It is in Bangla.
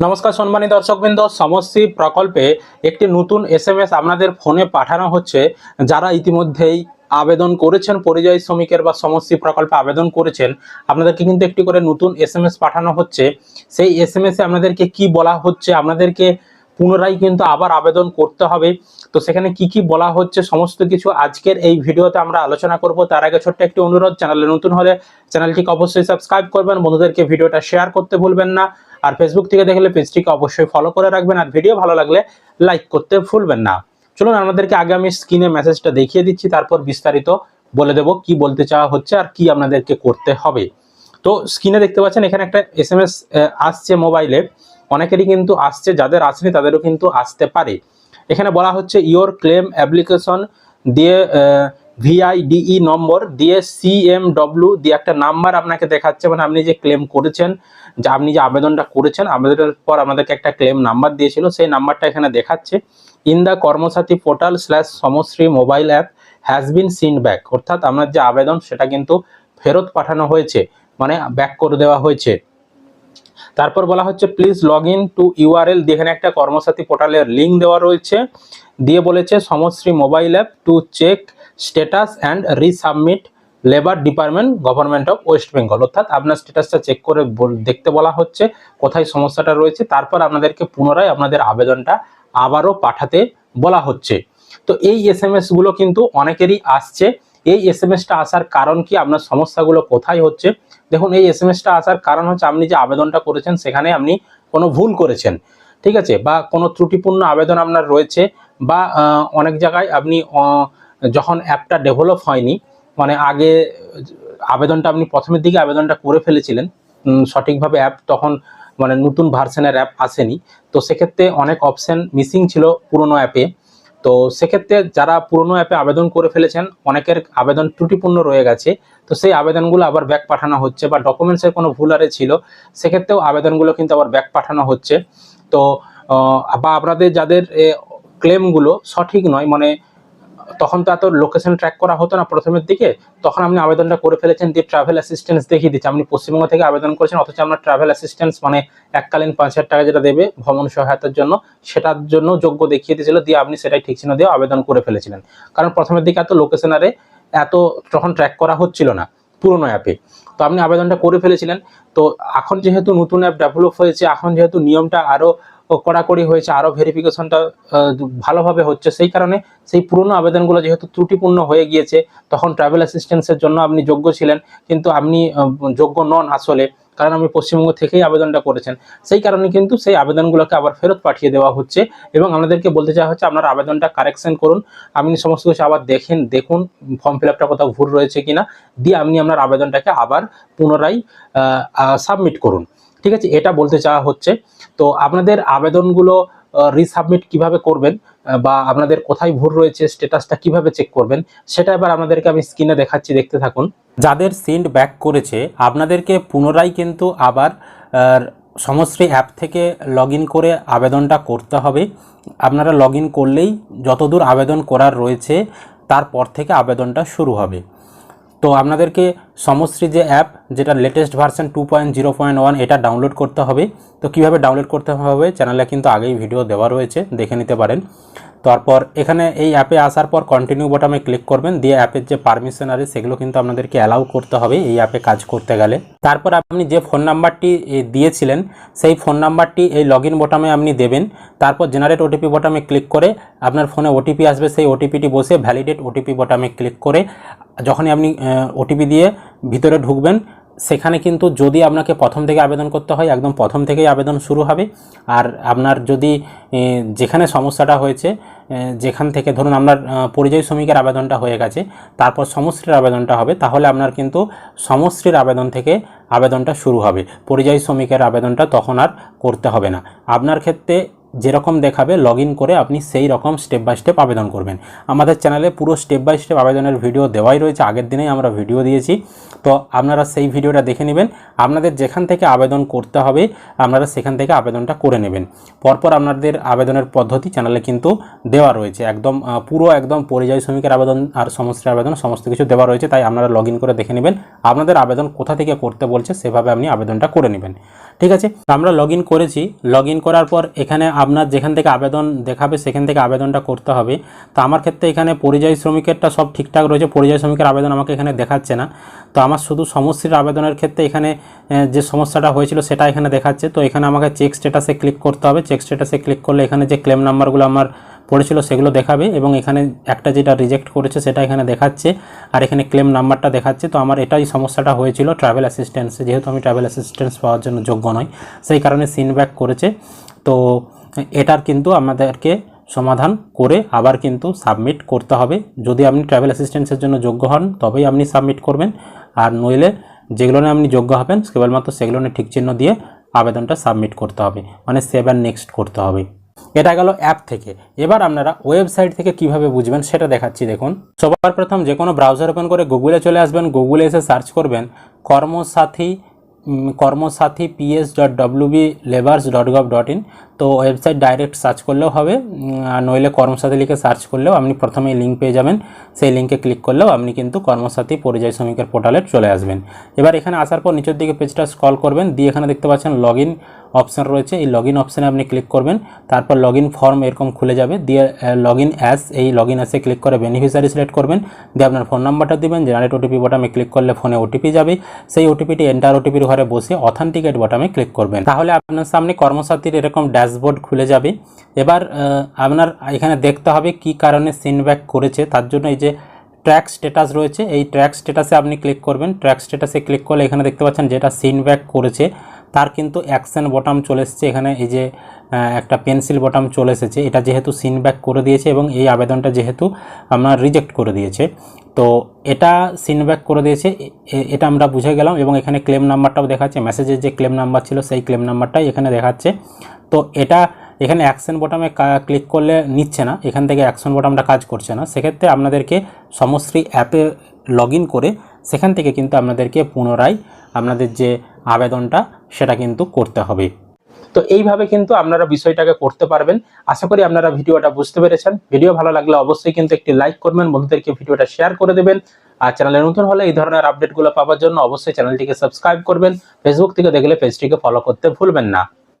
নমস্কার সম্মানিত দর্শকবৃন্দ সমশ্রী প্রকল্পে একটি নতুন এসএমএস আপনাদের ফোনে পাঠানো হচ্ছে। যারা ইতিমধ্যেই আবেদন করেছেন, পরিযায়ী শ্রমিকের বা সমশ্রী প্রকল্পে আবেদন করেছেন, আপনাদেরকে কিন্তু একটি করে নতুন এসএমএস পাঠানো হচ্ছে। সেই এসএমএসে আপনাদেরকে কি বলা হচ্ছে, আপনাদেরকে পুনরায় কিন্তু আবার আবেদন করতে হবে। তো সেখানে কি কি বলা হচ্ছে, সমস্ত কিছু আজকের এই ভিডিওতে আমরা আলোচনা করব। তার আগে ছোট্ট একটি অনুরোধ, চ্যানেলে নতুন হলে চ্যানেলটিকে অবশ্যই সাবস্ক্রাইব করবেন। বন্ধুদেরকে ভিডিওটা শেয়ার করতে ভুলবেন না। আর ফেসবুক থেকে দেখলে পেজটিকে অবশ্যই ফলো করে রাখবেন আর ভিডিও ভালো লাগলে লাইক করতে ভুলবেন না। চলুন, আমাদেরকে আগে আমি স্ক্রিনে মেসেজটা দেখিয়ে দিচ্ছি, তারপর বিস্তারিত বলে দেব কি বলতে চাওয়া হচ্ছে আর কি আপনাদেরকে করতে হবে। তো স্ক্রিনে দেখতে পাচ্ছেন, এখানে একটা এস এম এস আসছে মোবাইলে অনেকেরই কিন্তু আসছে, যাদের আসেনি তাদেরও কিন্তু আসতে পারে। এখানে বলা হচ্ছে ইওর ক্লেম অ্যাপ্লিকেশন দিয়ে ভিআইডিই নম্বর দিয়ে সিএমডব্লিউ দিয়ে একটা নাম্বার আপনাকে দেখাচ্ছে মানে আপনি যে ক্লেম করেছেন, যে আপনি যে আবেদনটা করেছেন, আবেদনের পর আমাদেরকে একটা ক্লেম নাম্বার দিয়েছিল, সেই নাম্বারটা এখানে দেখাচ্ছে। In the Karmasathi portal slash Samashree mobile app has been seen back অর্থাৎ আপনার যে আবেদন, সেটা কিন্তু ফেরত পাঠানো হয়েছে মানে ব্যাক করে দেওয়া হয়েছে। তারপর বলা হচ্ছে please log in to URL এখানে একটা কর্মসাথী পোর্টালের লিঙ্ক দেওয়া রয়েছে। দিয়ে বলেছে, Samashree mobile app to check status and resubmit labour department government of West Bengal অর্থাৎ আপনার স্ট্যাটাসটা চেক করে দেখতে বলা হচ্ছে কোথায় সমস্যাটা রয়েছে। তারপর আপনাদেরকে পুনরায় আপনাদের আবেদনটা আবারও পাঠাতে বলা হচ্ছে। তো এই এস এমগুলো কিন্তু অনেকেরই আসছে। এই এস এম এসটা আসার কারণ কি? আপনার সমস্যাগুলো কোথায় হচ্ছে? দেখুন, এই এস এম এসটা আসার কারণ হচ্ছে আপনি যে আবেদনটা করেছেন, সেখানে আপনি কোনো ভুল করেছেন। ঠিক আছে? বা কোনো ত্রুটিপূর্ণ আবেদন আপনার রয়েছে বা অনেক জায়গায় আপনি যখন অ্যাপটা ডেভেলপ হয়নি মানে আগে, আবেদনটা আপনি প্রথমের দিকে আবেদনটা করে ফেলেছিলেন সঠিকভাবে অ্যাপ তখন মানে নতুন ভার্সনের অ্যাপ আসেনি। তো সেক্ষেত্রে অনেক অপশন মিসিং ছিল পুরনো অ্যাপে তো সেক্ষেত্রে যারা পুরনো অ্যাপে আবেদন করে ফেলেছেন, অনেকের আবেদন ত্রুটিপূর্ণ রয়ে গেছে। তো সেই আবেদনগুলো আবার ব্যাক পাঠানো হচ্ছে বা ডকুমেন্টসের কোনো ভুল আরে ছিল, সেক্ষেত্রেও আবেদনগুলো কিন্তু আবার ব্যাক পাঠানো হচ্ছে। তো বা আপনাদের যাদের ক্লেমগুলো সঠিক নয় মানে তখন তো এত লোকেশন ট্র্যাক করা হতো না প্রথমের দিকে, তখন আপনি আবেদনটা করে ফেলেছেন দিয়ে ট্রাভেল অ্যাসিস্ট্যান্স দেখিয়ে দিচ্ছে। আপনি পশ্চিমবঙ্গ থেকে আবেদন করেছেন, অথচ আপনার ট্রাভেল অ্যাসিস্ট্যান্স মানে এককালীন পাঁচ হাজার টাকা যেটা দেবে ভ্রমণ সহায়তার জন্য, সেটার জন্য যোগ্য দেখিয়ে দিয়েছিল দিয়ে আপনি সেটাই ঠিক চিহ্ন দিয়ে আবেদন করে ফেলেছিলেন। কারণ প্রথমের দিকে এত লোকেশনারে এত তখন ট্র্যাক করা হচ্ছিল না পুরোনো অ্যাপে তো আপনি আবেদনটা করে ফেলেছিলেন। তো এখন যেহেতু নতুন অ্যাপ ডেভেলপ হয়েছে, এখন যেহেতু নিয়মটা আরও কড়াকড়ি হয়েছে আরও ভেরিফিকেশনটা ভালোভাবে হচ্ছে। সেই কারণে সেই পুরনো আবেদনগুলো যেহেতু ত্রুটিপূর্ণ হয়ে গিয়েছে, তখন ট্রাভেল অ্যাসিস্ট্যান্সের জন্য আপনি যোগ্য ছিলেন, কিন্তু আপনি যোগ্য নন আসলে, কারণ আপনি পশ্চিমবঙ্গ থেকেই আবেদনটা করেছেন। সেই কারণে কিন্তু সেই আবেদনগুলোকে আবার ফেরত পাঠিয়ে দেওয়া হচ্ছে এবং আমাদেরকে বলতে চাওয়া হচ্ছে, আপনার আবেদনটা কারেকশন করুন। আপনি সমস্ত কিছু আবার দেখেন, দেখুন ফর্ম ফিল আপটা কোথাও ভুল রয়েছে কিনা, দিয়ে আপনি আপনার আবেদনটাকে আবার পুনরায় সাবমিট করুন। ঠিক আছে? এটা বলতে চাওয়া হচ্ছে। তো আপনাদের আবেদনগুলো রিসাবমিট কীভাবে করবেন বা আপনাদের কোথায় ভুল রয়েছে স্ট্যাটাসটা কীভাবে চেক করবেন, সেটা এবার আপনাদেরকে আমি স্ক্রিনে দেখাচ্ছি, দেখতে থাকুন। যাদের সিন্ড ব্যাক করেছে, আপনাদেরকে পুনরায় কিন্তু আবার সমশ্রী অ্যাপ থেকে লগ করে আবেদনটা করতে হবে। আপনারা লগ করলেই যতদূর আবেদন করার রয়েছে, তারপর থেকে আবেদনটা শুরু হবে। তো আপনাদেরকে সমশ্রী যে অ্যাপ যেটা latest version two point zero point one এটা ডাউনলোড করতে হবে। তো কীভাবে ডাউনলোড করতে হবে চ্যানেলে কিন্তু আগেই ভিডিও দেওয়া রয়েছে, দেখে নিতে পারেন। তারপর এখানে এই অ্যাপে আসার পর কন্টিনিউ বটামে ক্লিক করবেন। দিয়ে অ্যাপের যে পারমিশন আছে, সেগুলো কিন্তু আপনাদেরকে অ্যালাউ করতে হবে এই অ্যাপে কাজ করতে গেলে। তারপর আপনি যে ফোন নাম্বারটি দিয়েছিলেন, সেই ফোন নাম্বারটি এই লগ ইন বটামে আপনি দেবেন। তারপর জেনারেট ওটিপি বটামে ক্লিক করে আপনার ফোনে ওটিপি আসবে, সেই ওটিপিটি বসে ভ্যালিডেট ওটিপি বটামে ক্লিক করে যখনই আপনি ওটিপি দিয়ে ভিতরে ঢুকবেন সেখানে কিন্তু যদি আপনাকে প্রথম থেকে আবেদন করতে হয়, একদম প্রথম থেকেই আবেদন শুরু হবে। আর আপনার যদি যেখানে সমস্যাটা হয়েছে যেখান থেকে ধরুন আপনার পরিযায়ী শ্রমিকের আবেদনটা হয়ে গেছে, তারপর সমশ্রীর আবেদনটা হবে, তাহলে আপনার কিন্তু সমশ্রীর আবেদন থেকে আবেদনটা শুরু হবে। পরিযায়ী শ্রমিকের আবেদনটা তখন আর করতে হবে না। আপনার ক্ষেত্রে যেরকম দেখাবে লগ করে আপনি সেই রকম স্টেপ বাই স্টেপ আবেদন করবেন। আমাদের চ্যানেলে পুরো স্টেপ বাই স্টেপ আবেদনের ভিডিও দেওয়াই রয়েছে। আগের দিনেই আমরা ভিডিও দিয়েছি। তো আপনারা সেই ভিডিওটা দেখে নেবেন। আপনাদের যেখান থেকে আবেদন করতে হবে, আপনারা সেখান থেকে আবেদনটা করে নেবেন। পরপর আপনাদের আবেদনের পদ্ধতি চ্যানেলে কিন্তু দেওয়া রয়েছে। একদম পুরো একদম পরিযায়ী শ্রমিকের আবেদন আর সমস্ত আবেদন সমস্ত কিছু দেওয়া রয়েছে, তাই আপনারা লগ করে দেখে নেবেন। আপনাদের আবেদন কোথা থেকে করতে বলছে সেভাবে আপনি আবেদনটা করে নেবেন। ঠিক আছে? আমরা লগ করেছি। লগ করার পর এখানে আপনার যেখান থেকে আবেদন দেখাবে, সেখান থেকে আবেদনটা করতে হবে। তো আমার ক্ষেত্রে এখানে পরিযায়ী শ্রমিকেরটা সব ঠিকঠাক রয়েছে। পরিযায়ী শ্রমিকের আবেদন আমাকে এখানে দেখাচ্ছে না। তো আমার শুধু সমস্যার আবেদনের ক্ষেত্রে এখানে যে সমস্যাটা হয়েছিল সেটা এখানে দেখাচ্ছে। তো এখানে আমাকে চেক স্ট্যাটাসে ক্লিক করতে হবে। চেক স্ট্যাটাসে ক্লিক করলে এখানে যে ক্লেম নাম্বারগুলো আমার পড়েছিল সেগুলো দেখাবে এবং এখানে একটা যেটা রিজেক্ট করেছে সেটা এখানে দেখাচ্ছে আর এখানে ক্লেম নাম্বারটা দেখাচ্ছে। তো আমার এটাই সমস্যাটা হয়েছিল ট্রাভেল অ্যাসিস্ট্যান্সে যেহেতু আমি ট্রাভেল অ্যাসিস্ট্যান্স পাওয়ার জন্য যোগ্য নই, সেই কারণে সিন ব্যাক করেছে। তো এটার কিন্তু আমাদেরকে সমাধান করে আবার কিন্তু সাবমিট করতে হবে। যদি আপনি ট্রাভেল অ্যাসিস্ট্যান্সের জন্য যোগ্য হন, তবেই আপনি সাবমিট করবেন। আর নইলে যেগুলো নিয়ে আপনি যোগ্য হবেন, কেবলমাত্র সেগুলো নিয়ে ঠিক চিহ্ন দিয়ে আবেদনটা সাবমিট করতে হবে। মানে সেভ অ্যান্ড নেক্সট করতে হবে। এটা গেল অ্যাপ থেকে। এবার আপনারা ওয়েবসাইট থেকে কীভাবে বুঝবেন সেটা দেখাচ্ছি, দেখুন। সবার প্রথম যে কোনো ব্রাউজার ওপেন করে গুগলে চলে আসবেন গুগলে এসে সার্চ করবেন Karmasathi Karmasathi PS dot WB labours dot gov dot in তো ওয়েবসাইট ডাইরেক্ট সার্চ করলেও হবে নইলে কর্মসাথী লিখে সার্চ করলেও আপনি প্রথমেই লিঙ্ক পেয়ে যাবেন। সেই লিঙ্কে ক্লিক করলেও আপনি কিন্তু কর্মসাথী পরিযায়ী শ্রমিকের পোর্টালে চলে আসবেন। এবার এখানে আসার পর নিচের দিকে পেজটা স্ক্রল করবেন, দিয়ে এখানে দেখতে পাচ্ছেন লগ ইন অপশান রয়েছে। এই লগ ইন অপশানে আপনি ক্লিক করবেন, তারপর লগ ইন ফর্ম এরকম খুলে যাবে। দিয়ে লগ ইন অ্যাস এই লগ ইন অ্যাসে ক্লিক করে বেনিফিশিয়ারি সিলেক্ট করবেন। দিয়ে আপনার ফোন নাম্বারটা দিবেন জেনারেট ওটিপি বটামে ক্লিক করলে ফোনে ওটিপি যাবে। সেই ওটিপিটি এন্টার ওটিপির ঘরে বসে অথেন্টিকেট বটামে ক্লিক করবেন। তাহলে আপনার সামনে কর্মসাথীর এরকম ড্যাশবোর্ড খুলে যাবে। এবার আপনার এখানে দেখতে হবে কি কারণে সিনব্যাক করেছে। তার জন্য এই যে ট্র্যাক স্ট্যাটাস রয়েছে, এই ট্র্যাক স্ট্যাটাসে আপনি ক্লিক করবেন। ট্র্যাক স্ট্যাটাসে ক্লিক করলে এখানে দেখতে পাচ্ছেন যেটা সিন ব্যাক করেছে। তার কিন্তু অ্যাকশন বটাম চলে এসেছে। এখানে এই যে একটা পেন্সিল বটাম চলে এসেছে। এটা যেহেতু সিন ব্যাক করে দিয়েছে এবং এই আবেদনটা যেহেতু আপনার রিজেক্ট করে দিয়েছে। তো এটা সিন ব্যাক করে দিয়েছে। এটা আমরা বুঝে গেলাম এবং এখানে ক্লেম নাম্বারটাও দেখাচ্ছে। মেসেজের যে ক্লেম নাম্বার ছিল, সেই ক্লেম নাম্বারটাই এখানে দেখাচ্ছে। তো এটা এখানে অ্যাকশন বটামে ক্লিক করলে নিচ্ছে না। এখান থেকে অ্যাকশন বটামটা কাজ করছে না। সেক্ষেত্রে আপনাদেরকে সমশ্রী অ্যাপে লগ করে সেখান থেকে কিন্তু আপনাদেরকে পুনরায় আপনাদের যে আবেদনটা, সেটা কিন্তু করতে হবে। তো এইভাবে কিন্তু আপনারা বিষয়টাকে করতে পারবেন। আশা করি আপনারা ভিডিওটা বুঝতে পেরেছেন। ভিডিও ভালো লাগলে অবশ্যই কিন্তু একটি লাইক করবেন, বন্ধুদেরকে ভিডিওটা শেয়ার করে দেবেন। আর চ্যানেলে নতুন হলে এই ধরনের আপডেটগুলো পাওয়ার জন্য অবশ্যই চ্যানেলটিকে সাবস্ক্রাইব করবেন। ফেসবুক থেকে দেখলে পেজটিকে ফলো করতে ভুলবেন না।